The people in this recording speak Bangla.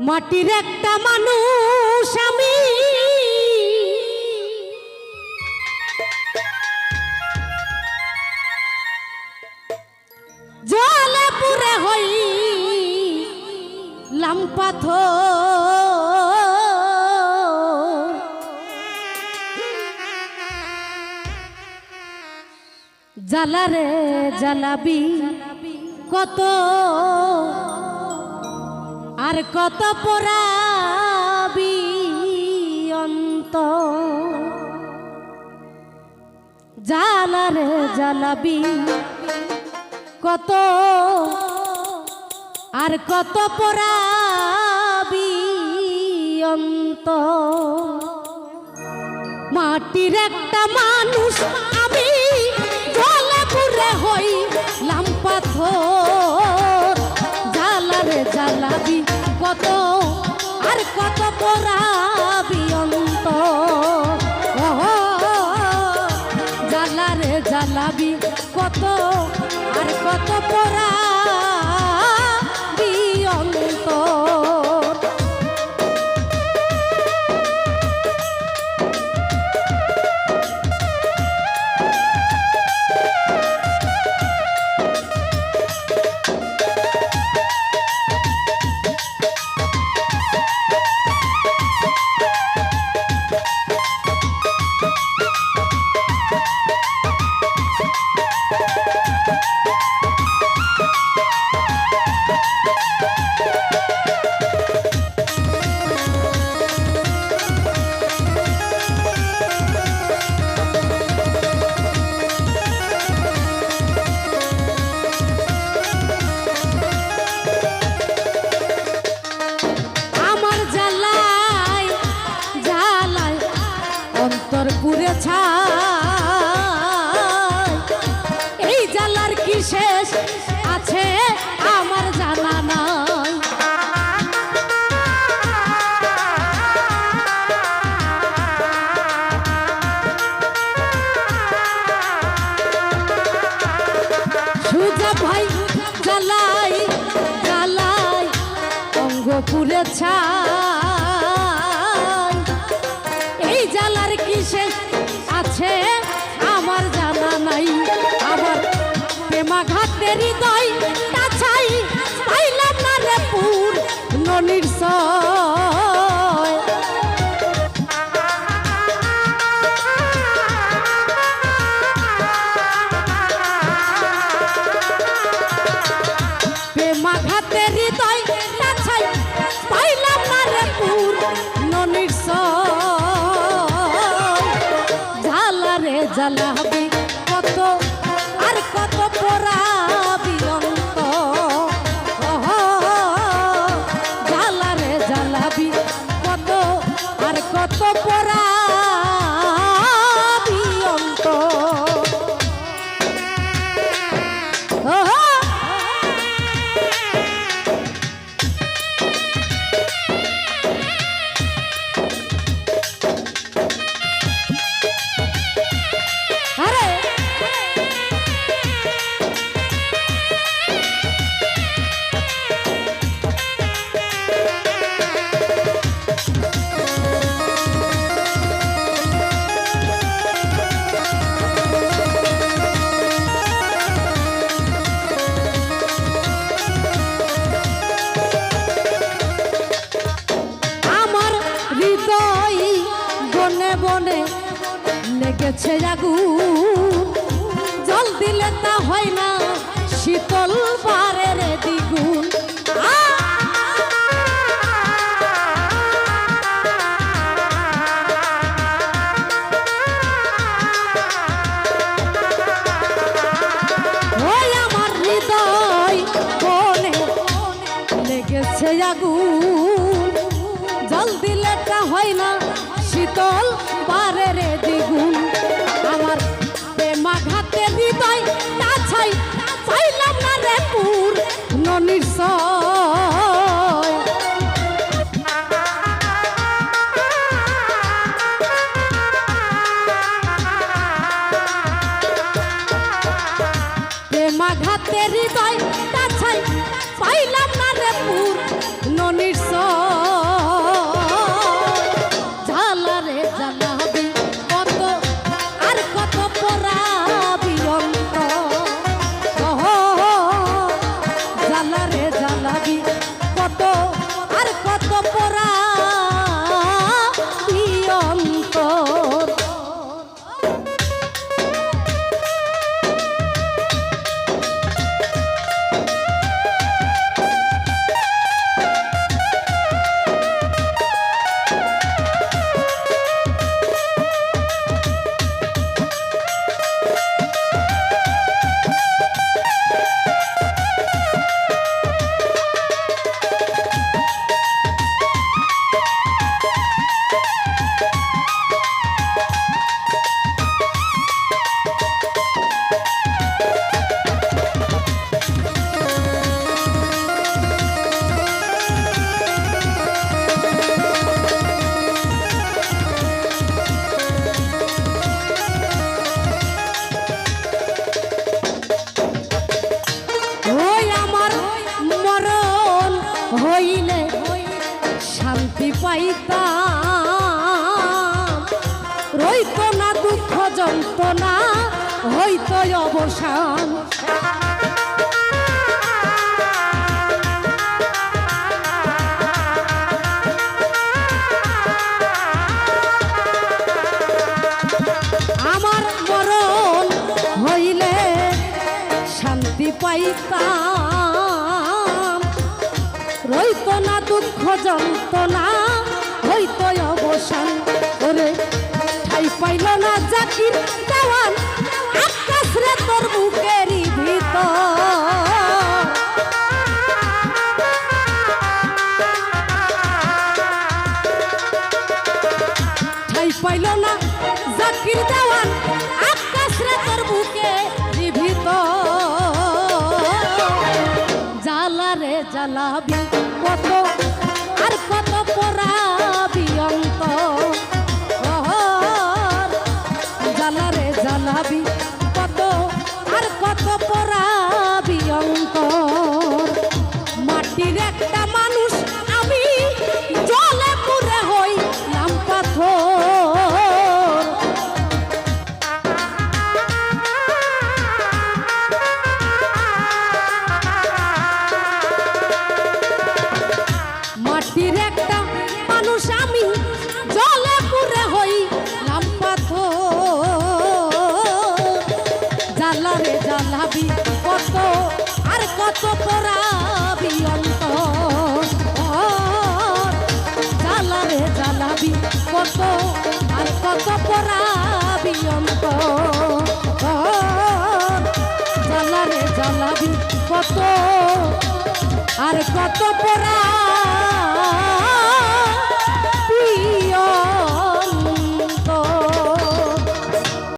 মাটির একটা মানুষ আমি। জলে পুরে হই লাম্পাথ জ্বালারে জ্বালাবি কত আর কত পরাবি অন্ত। জ্বালারে জ্বালাবি কত আর কত পরাবি অন্ত। মাটির একটা মানুষ আমি জলে হই কত আর কত অন্তর পুরে ছাই। এই জ্বালার কি শেষ আছে আমার জানা নাই। সুজা ভাই জ্বালাই জ্বালাই অঙ্গ পুরে ছাই। জ্বালার কি জ্বালাবি কত আর কত পরাবি লেগেছে আগুন জল দিলে তা হয় না, শীতল পারের দ্বিগুণ। আমার হৃদয় বনে লেগেছে আগুন Oh. শান্তি পাইতাম, রইত না দুঃখ যন্ত্রণা, হইত অবসান। আমার মরণ হইলে শান্তি পাইতাম, রইত না দুঃখ যন্ত্রণা পাইল না জাকির দেওয়ান আকাশ রে তোর বুকে জ্বালাবি কত আর কত পরাবি কত আর কত পরাবি অন্তর। জ্বালারে জ্বালাবি আর কত পরা